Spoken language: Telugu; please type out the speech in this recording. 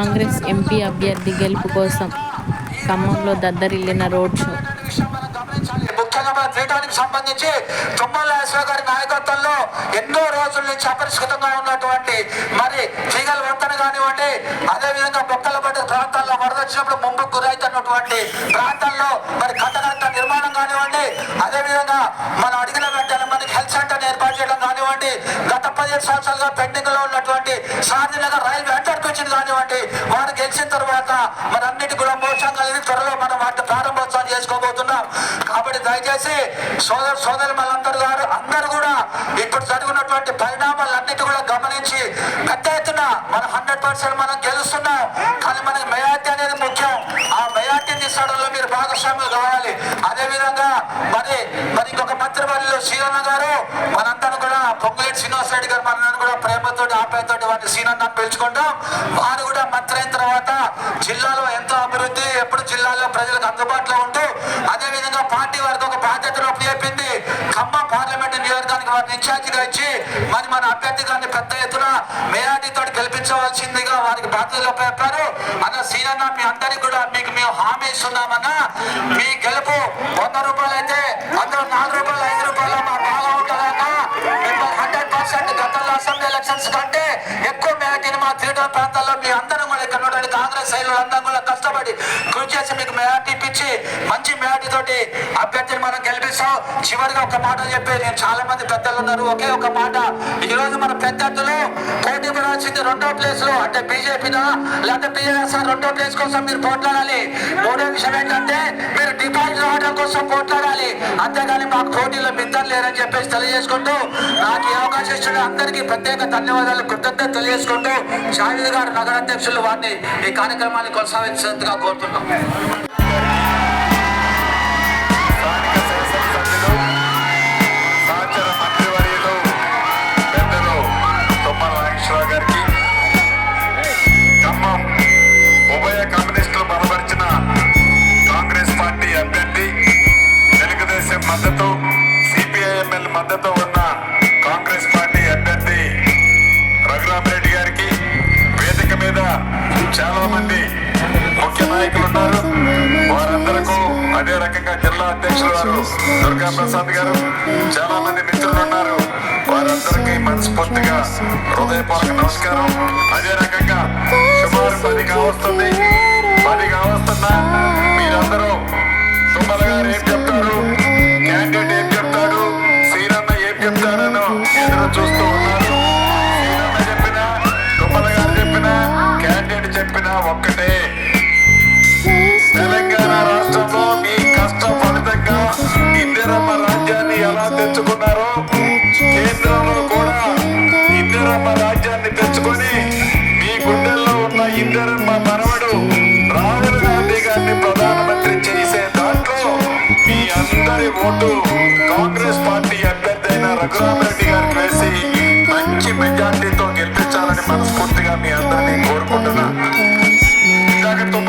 కాంగ్రెస్ ఎంపీ అభ్యర్థి గెలుపు కోసం ఖమ్మంలో దద్దరిల్లిన రోడ్ షో. ముఖ్యంగా మన పీఠానికి సంబంధించి తుమ్మల నాగేశ్వర గారి నాయకత్వంలో ఎన్నో రోజుల నుంచి అపరిష్కృతంగా ఉన్నటువంటి మరి తీగల వంతన కానివ్వండి అదేవిధంగా బొక్కల పడ్డ ప్రాంతాల్లో వరద వచ్చినప్పుడు ముంపు గురైతున్నటువంటి ప్రాంతాల్లో మరి కట్టగట్ట నిర్మాణం కానివ్వండి అదేవిధంగా మనం అడిగిన వెంటనే మనకి హెల్త్ సెంటర్ ఏర్పాటు చేయడం కానివ్వండి గత పదిహేను సంవత్సరాలుగా పెండింగ్ లో రైల్వే సాధినగర్ వచ్చింది కానివ్వండి వారు గెలిచిన తర్వాత మరి అన్నిటి కూడా మోసం కలిగి త్వరలో మనం వాటి ప్రారంభోత్సవం చేసుకోబోతున్నాం. కాబట్టి దయచేసి సోదర సోదరి మనందరూ గారు అందరూ కూడా ఇప్పుడు జరుగుతున్నటువంటి పరిణామాలన్నిటి కూడా గమనించి పెద్ద ఎత్తున మన హండ్రెడ్ పర్సెంట్ మనం గెలుస్తున్నాం. కానీ మనకి మెజార్టీ అనేది ముఖ్యం. ఆ మెజార్టీ తీసుకోవడంలో మీరు భాగస్వామ్యం కావాలి. అదే విధంగా మరి మరి ఇంకొక మంత్రి వాళ్ళు శ్రీరణ గారు మనందరం కూడా పొంగులేటి శ్రీనివాస రెడ్డి గారు మనందరూ కూడా ప్రేమతో ఆప్యాయతోటి సీనన్న పిలుచుకుంటాం. వారు కూడా మంత్రి అయిన తర్వాత జిల్లాలో ఎంతో అభివృద్ధి ఎప్పుడు జిల్లాలో ప్రజలకు అందుబాటులో ఉంటూ అదే విధంగా పార్టీ వారికి ఒక బాధ్యతను అప్పచెప్పింది. ఖమ్మం పార్లమెంట్ నియోజకవర్గానికి వారిని ఇన్ఛార్జిగా ఇచ్చి మరి మన అభ్యర్థి గారిని పెద్ద ఎత్తున మేయాటితో గెలిపించవలసిందిగా వారికి బాధ్యతలు చెప్పారు అన్న సీనన్న మీ అందరికి కూడా మీకు మేము హామీ ఇస్తున్నామన్నా మీ గెలు ఎలక్షన్స్ కంటే ఎక్కువ మేటిని మా తీర్థ ప్రాంతాల్లో మీ అందరం కూడా ఇక్కడ ఉన్నటువంటి కాంగ్రెస్ శైలు అందరం కూడా కష్టపడి కృషి చేసి మీకు మేయాటి ఇప్పించి మంచి మేయాటి తోటి అభ్యర్థిని మనం గెలిపిస్తాం. చివరిగా ఒక మాట చెప్పి నేను చాలా మంది పెద్దలు ఉన్నారు. ఒకే ఒక మాట. ఈ రోజు మన పెద్దలు పోటీ పడాల్సింది రెండో ప్లేస్లో అంటే బీజేపీనా లేకపోతే టీఆర్ఎస్ రెండో ప్లేస్ కోసం మీరు పోట్లాడాలి. మూడో విషయం ఏంటంటే మీరు డిపాజిట్ రావడం కోసం పోట్లాడాలి. అంతేగాని మాకు పోటీలో మిద్దరు లేరని చెప్పేసి తెలియజేసుకుంటూ నాకు ఈ అందరికీ ప్రత్యేక ధన్యవాదాలు. కృతజ్ఞత తెలియజేసుకుంటూ షాహిద్ గారు నగరాధ్యక్షులు వారిని ఈ కార్యక్రమాన్ని కొనసాగించినట్టుగా కోరుతున్నాం. చాలా మంది ముఖ్య నాయకులు ఉన్నారు. వారందరకు అదే రకంగా జిల్లా అధ్యక్షులు వారు దుర్గా ప్రసాద్ గారు చాలా మంది మిత్రులు ఉన్నారు. వారందరికీ మనస్ఫూర్తిగా హృదయపూర్వక నమస్కారం. అదే రకంగా సుమారు పది కావస్తుంది. ఒక్కటే. తెలంగాణ రాష్ట్రంలో మీ కష్టం ఫలితంగా ఇందిరమ్మ రాజ్యాన్ని ఎలా తెచ్చుకున్నారో కేంద్రంలో కూడా ఇందిరమ్మ రాజ్యాన్ని తెచ్చుకొని మీ గుండెల్లో ఉన్న ఇందిరమ్మ మనవడు రాహుల్ గాంధీ గారిని ప్రధానమంత్రి చేసే దాంట్లో మీ అందరి ఓటు కాంగ్రెస్ పార్టీ అభ్యర్థి అయిన రఘురామరెడ్డి గారికి వేసి మంచి మెజార్టీతో గెలిపించాలని మనస్ఫూర్తిగా మీ అందరినీ కోరుకుంటున్నాను que